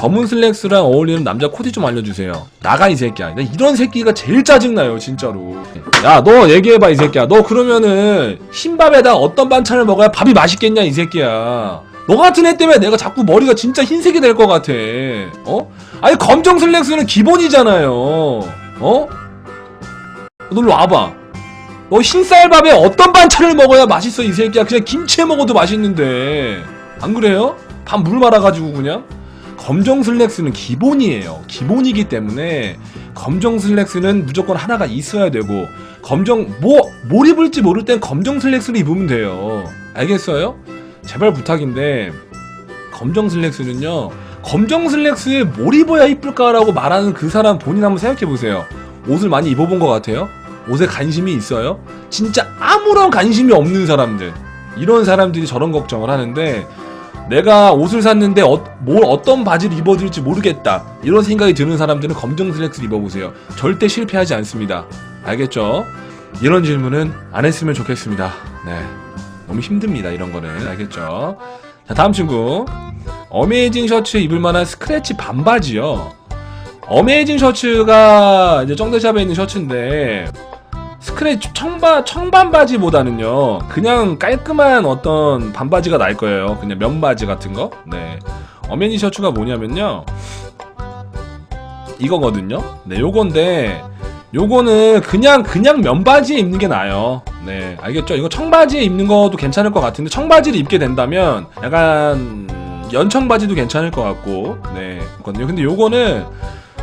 검은 슬랙스랑 어울리는 남자 코디 좀 알려주세요. 나가 이 새끼야. 나 이런 새끼가 제일 짜증나요 진짜로. 야 너 얘기해봐 이 새끼야. 너 그러면은 흰밥에다 어떤 반찬을 먹어야 밥이 맛있겠냐 이 새끼야. 너 같은 애 때문에 내가 자꾸 머리가 진짜 흰색이 될 것 같아. 어? 아니 검정 슬랙스는 기본이잖아요. 어? 너로 와봐. 너 흰쌀밥에 어떤 반찬을 먹어야 맛있어 이 새끼야. 그냥 김치에 먹어도 맛있는데. 안 그래요? 밥 물 말아가지고 그냥? 검정 슬랙스는 기본이에요. 기본이기 때문에 검정 슬랙스는 무조건 하나가 있어야 되고 검정 뭐 뭘 입을지 모를 땐 검정 슬랙스를 입으면 돼요. 알겠어요? 제발 부탁인데 검정 슬랙스는요. 검정 슬랙스에 뭘 입어야 이쁠까라고 말하는 그 사람 본인 한번 생각해 보세요. 옷을 많이 입어본 것 같아요? 옷에 관심이 있어요? 진짜 아무런 관심이 없는 사람들. 이런 사람들이 저런 걱정을 하는데 내가 옷을 샀는데 어, 뭘 어떤 바지를 입어줄지 모르겠다. 이런 생각이 드는 사람들은 검정 슬랙스를 입어보세요. 절대 실패하지 않습니다. 알겠죠? 이런 질문은 안 했으면 좋겠습니다. 네. 너무 힘듭니다 이런 거는. 알겠죠? 자 다음 친구. 어메이징 셔츠 입을 만한 스크래치 반바지요. 어메이징 셔츠가 이제 정대샵에 있는 셔츠인데 스크래치 청바 청반 바지보다는요 그냥 깔끔한 어떤 반바지가 나을 거예요. 그냥 면바지 같은 거? 네. 어메니 셔츠가 뭐냐면요. 이거거든요. 네 요건데 요거는 그냥 그냥 면바지에 입는 게 나아요. 네 알겠죠? 이거 청바지에 입는 것도 괜찮을 것 같은데 청바지를 입게 된다면 약간 연청바지도 괜찮을 것 같고 네 그렇거든요. 근데 요거는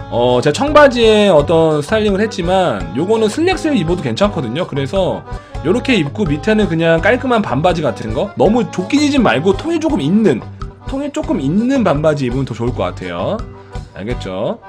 어, 제가 청바지에 어떤 스타일링을 했지만 요거는 슬랙스를 입어도 괜찮거든요. 그래서 요렇게 입고 밑에는 그냥 깔끔한 반바지 같은 거 너무 조끼지진 말고 통이 조금 있는 통이 조금 있는 반바지 입으면 더 좋을 것 같아요. 알겠죠?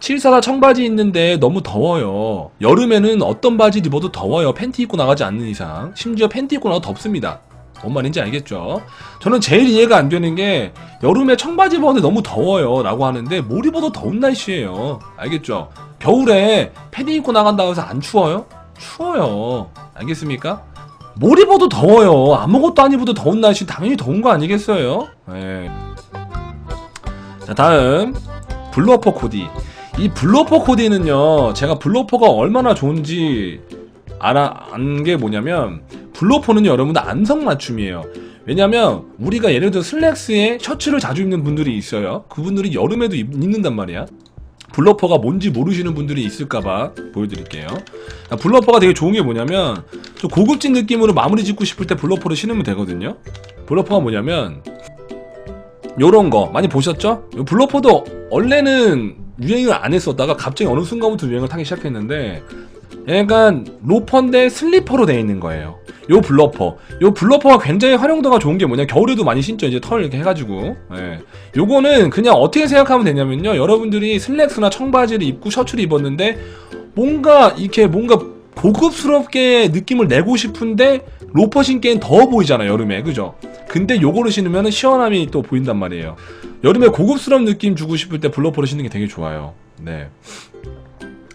744 청바지 있는데 너무 더워요. 여름에는 어떤 바지 입어도 더워요. 팬티 입고 나가지 않는 이상. 심지어 팬티 입고 나가도 덥습니다. 뭔 말인지 알겠죠? 저는 제일 이해가 안 되는 게 여름에 청바지 입었는데 너무 더워요 라고 하는데 뭘 입어도 더운 날씨예요 알겠죠? 겨울에 패딩 입고 나간다고 해서 안 추워요? 추워요 알겠습니까? 뭘 입어도 더워요 아무것도 안 입어도 더운 날씨 당연히 더운 거 아니겠어요? 네. 자 다음 블루어퍼 코디 이 블루어퍼 코디는요 제가 블루어퍼가 얼마나 좋은지 알아 안 게 뭐냐면 블로퍼는 여러분들 안성맞춤이에요. 왜냐면 우리가 예를 들어 슬랙스에 셔츠를 자주 입는 분들이 있어요. 그분들이 여름에도 입, 입는단 말이야. 블러퍼가 뭔지 모르시는 분들이 있을까봐 보여드릴게요. 아, 블러퍼가 되게 좋은 게 뭐냐면 좀 고급진 느낌으로 마무리 짓고 싶을 때 블러퍼를 신으면 되거든요. 블러퍼가 뭐냐면 요런 거 많이 보셨죠? 요 블러퍼도 원래는 유행을 안 했었다가 갑자기 어느 순간부터 유행을 타기 시작했는데 약간 로퍼인데 슬리퍼로 되어 있는 거예요. 요 블러퍼. 요 블러퍼가 굉장히 활용도가 좋은 게 뭐냐. 겨울에도 많이 신죠. 이제 털 이렇게 해가지고. 예. 요거는 그냥 어떻게 생각하면 되냐면요. 여러분들이 슬랙스나 청바지를 입고 셔츠를 입었는데 뭔가 이렇게 뭔가 고급스럽게 느낌을 내고 싶은데 로퍼 신기엔 더워 보이잖아요. 여름에. 그죠? 근데 요거를 신으면 시원함이 또 보인단 말이에요. 여름에 고급스러운 느낌 주고 싶을 때 블러퍼를 신는 게 되게 좋아요. 네.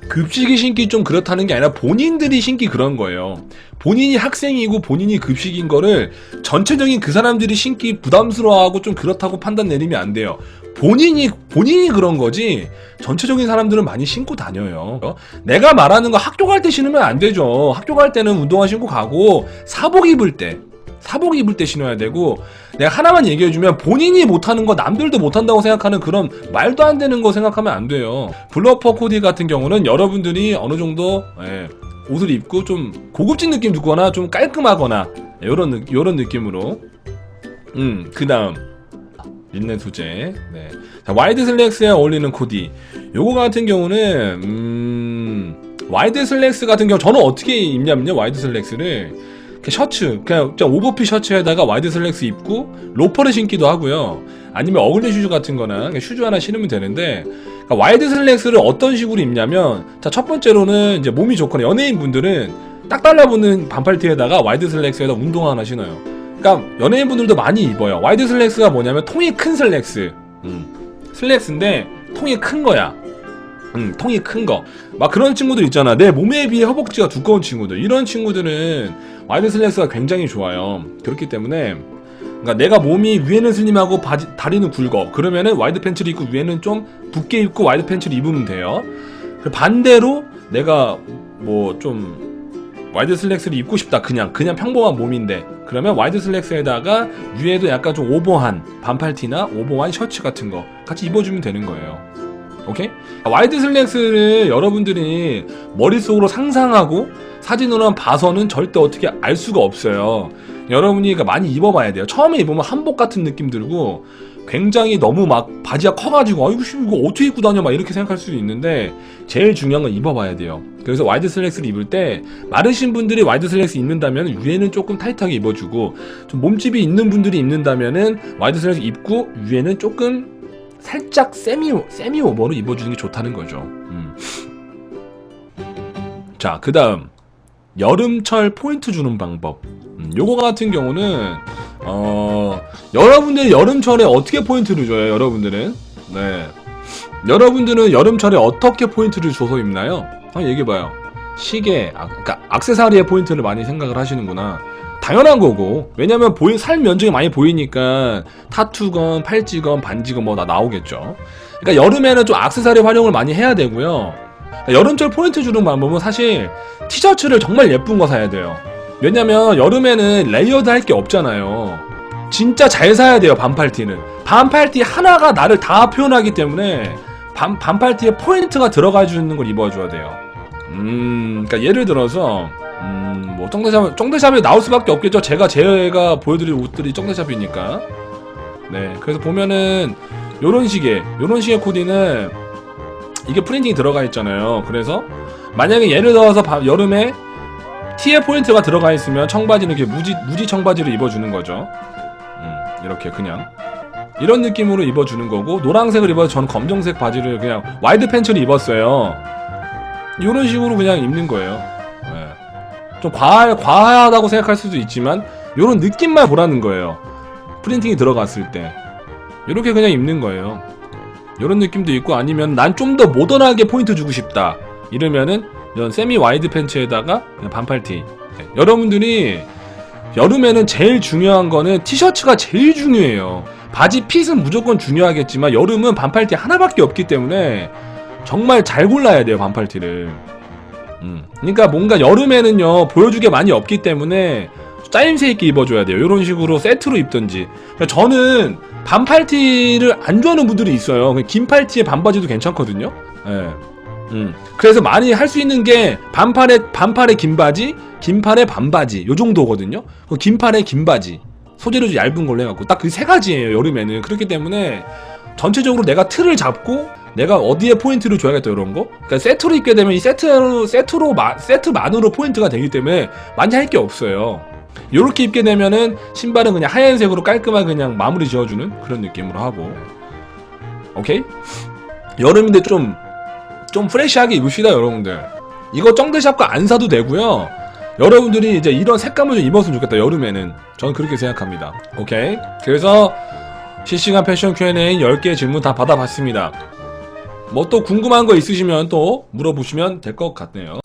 급식이 신기 좀 그렇다는 게 아니라 본인들이 신기 그런 거예요. 본인이 학생이고 본인이 급식인 거를 전체적인 그 사람들이 신기 부담스러워하고 좀 그렇다고 판단 내리면 안 돼요. 본인이 본인이 그런 거지 전체적인 사람들은 많이 신고 다녀요. 내가 말하는 거 학교 갈 때 신으면 안 되죠. 학교 갈 때는 운동화 신고 가고 사복 입을 때 사복 입을 때 신어야 되고 내가 하나만 얘기해주면 본인이 못하는 거 남들도 못한다고 생각하는 그런 말도 안 되는 거 생각하면 안 돼요. 블러퍼 코디 같은 경우는 여러분들이 어느 정도 예, 옷을 입고 좀 고급진 느낌 주거나 좀 깔끔하거나 이런 이런 느낌으로 음 그 다음 린넨 소재 네. 자, 와이드 슬랙스에 어울리는 코디 요거 같은 경우는 음 와이드 슬랙스 같은 경우 저는 어떻게 입냐면요 와이드 슬랙스를 그 셔츠 그냥 오버핏 셔츠에다가 와이드 슬랙스 입고 로퍼를 신기도 하고요. 아니면 어글리 슈즈 같은 거나 슈즈 하나 신으면 되는데 그러니까 와이드 슬랙스를 어떤 식으로 입냐면 자 첫 번째로는 이제 몸이 좋거나 연예인 분들은 딱 달라붙는 반팔티에다가 와이드 슬랙스에다 운동화 하나 신어요. 그러니까 연예인 분들도 많이 입어요. 와이드 슬랙스가 뭐냐면 통이 큰 슬랙스. 음. 슬랙스인데 통이 큰 거야. 음, 통이 큰 거. 막 그런 친구들 있잖아. 내 몸에 비해 허벅지가 두꺼운 친구들. 이런 친구들은 와이드 슬랙스가 굉장히 좋아요. 그렇기 때문에 그러니까 내가 몸이 위에는 슬림하고 바지, 다리는 굵어. 그러면은 와이드 팬츠를 입고 위에는 좀 붓게 입고 와이드 팬츠를 입으면 돼요. 반대로 내가 뭐 좀 와이드 슬랙스를 입고 싶다. 그냥 그냥 평범한 몸인데 그러면 와이드 슬랙스에다가 위에도 약간 좀 오버한 반팔티나 오버한 셔츠 같은 거 같이 입어주면 되는 거예요. 오케이? 와이드 슬랙스를 여러분들이 머릿속으로 상상하고 사진으로만 봐서는 절대 어떻게 알 수가 없어요. 여러분이 그러니까 많이 입어봐야 돼요. 처음에 입으면 한복 같은 느낌 들고 굉장히 너무 막 바지가 커가지고 아이고 씨, 이거 어떻게 입고 다녀 막 이렇게 생각할 수도 있는데 제일 중요한 건 입어봐야 돼요. 그래서 와이드 슬랙스를 입을 때 마르신 분들이 와이드 슬랙스 입는다면 위에는 조금 타이트하게 입어주고 좀 몸집이 있는 분들이 입는다면은 와이드 슬랙스 입고 위에는 조금 살짝 세미 세미 오버로 입어주는 게 좋다는 거죠. 음. 자, 그 다음 여름철 포인트 주는 방법. 음, 요거 같은 경우는 어 여러분들이 여름철에 어떻게 포인트를 줘요? 여러분들은 네 여러분들은 여름철에 어떻게 포인트를 줘서 입나요? 한번 얘기해봐요. 시계, 아, 그러니까 악세사리에 포인트를 많이 생각을 하시는구나. 당연한 거고 왜냐면 보이, 살 면적이 많이 보이니까 타투건 팔찌건 반지건 뭐 다 나오겠죠. 그러니까 여름에는 좀 악세사리 활용을 많이 해야 되고요. 그러니까 여름철 포인트 주는 방법은 사실 티셔츠를 정말 예쁜 거 사야 돼요. 왜냐면 여름에는 레이어드 할 게 없잖아요. 진짜 잘 사야 돼요, 반팔티는. 반팔티 하나가 나를 다 표현하기 때문에 반, 반팔티에 포인트가 들어가 주는 걸 입어줘야 돼요. 음, 그러니까 예를 들어서 음, 뭐 정대샵 정대샵에 나올 수밖에 없겠죠. 제가 제가 보여드릴 옷들이 정대샵이니까. 네, 그래서 보면은 요런 식의 요런 식의 코디는 이게 프린팅이 들어가 있잖아요. 그래서 만약에 예를 들어서 바- 여름에 티에 포인트가 들어가 있으면 청바지는 이렇게 무지 무지 청바지를 입어주는 거죠. 음, 이렇게 그냥 이런 느낌으로 입어주는 거고 노란색을 입어서 저는 검정색 바지를 그냥 와이드 팬츠를 입었어요. 이런 식으로 그냥 입는 거예요. 예. 좀 과하, 과하다고 생각할 수도 있지만 이런 느낌만 보라는 거예요. 프린팅이 들어갔을 때 이렇게 그냥 입는 거예요. 이런 느낌도 있고 아니면 난 좀 더 모던하게 포인트 주고 싶다 이러면은 이런 세미 와이드 팬츠에다가 반팔티. 네. 여러분들이 여름에는 제일 중요한 거는 티셔츠가 제일 중요해요. 바지 핏은 무조건 중요하겠지만 여름은 반팔티 하나밖에 없기 때문에 정말 잘 골라야 돼요 반팔티를. 음. 그러니까 뭔가 여름에는요 보여주게 많이 없기 때문에 짜임새 있게 입어줘야 돼요. 이런 식으로 세트로 입든지. 그러니까 저는 반팔티를 안 좋아하는 분들이 있어요. 그냥 긴 팔티에 반바지도 괜찮거든요. 예. 음. 그래서 많이 할 수 있는 게 반팔에 반팔에 긴 바지, 긴 팔에 반바지 요 정도거든요. 그긴 팔에 긴 바지 소재를 좀 얇은 걸로 해갖고 딱 그 세 가지예요 여름에는 그렇기 때문에 전체적으로 내가 틀을 잡고 내가 어디에 포인트를 줘야겠다 이런 거. 그러니까 세트로 입게 되면 이 세트로 세트로 마, 세트만으로 포인트가 되기 때문에 많이 할 게 없어요. 요렇게 입게 되면은 신발은 그냥 하얀색으로 깔끔하게 그냥 마무리 지어주는 그런 느낌으로 하고. 오케이? 여름인데 좀좀 프레시하게 입읍시다 여러분들. 이거 정대샵과 안 사도 되고요. 여러분들이 이제 이런 색감을 좀 입었으면 좋겠다 여름에는. 저는 그렇게 생각합니다. 오케이? 그래서 실시간 패션 Q&A 10개 질문 다 받아봤습니다 뭐 또 궁금한 거 있으시면 또 물어보시면 될 것 같네요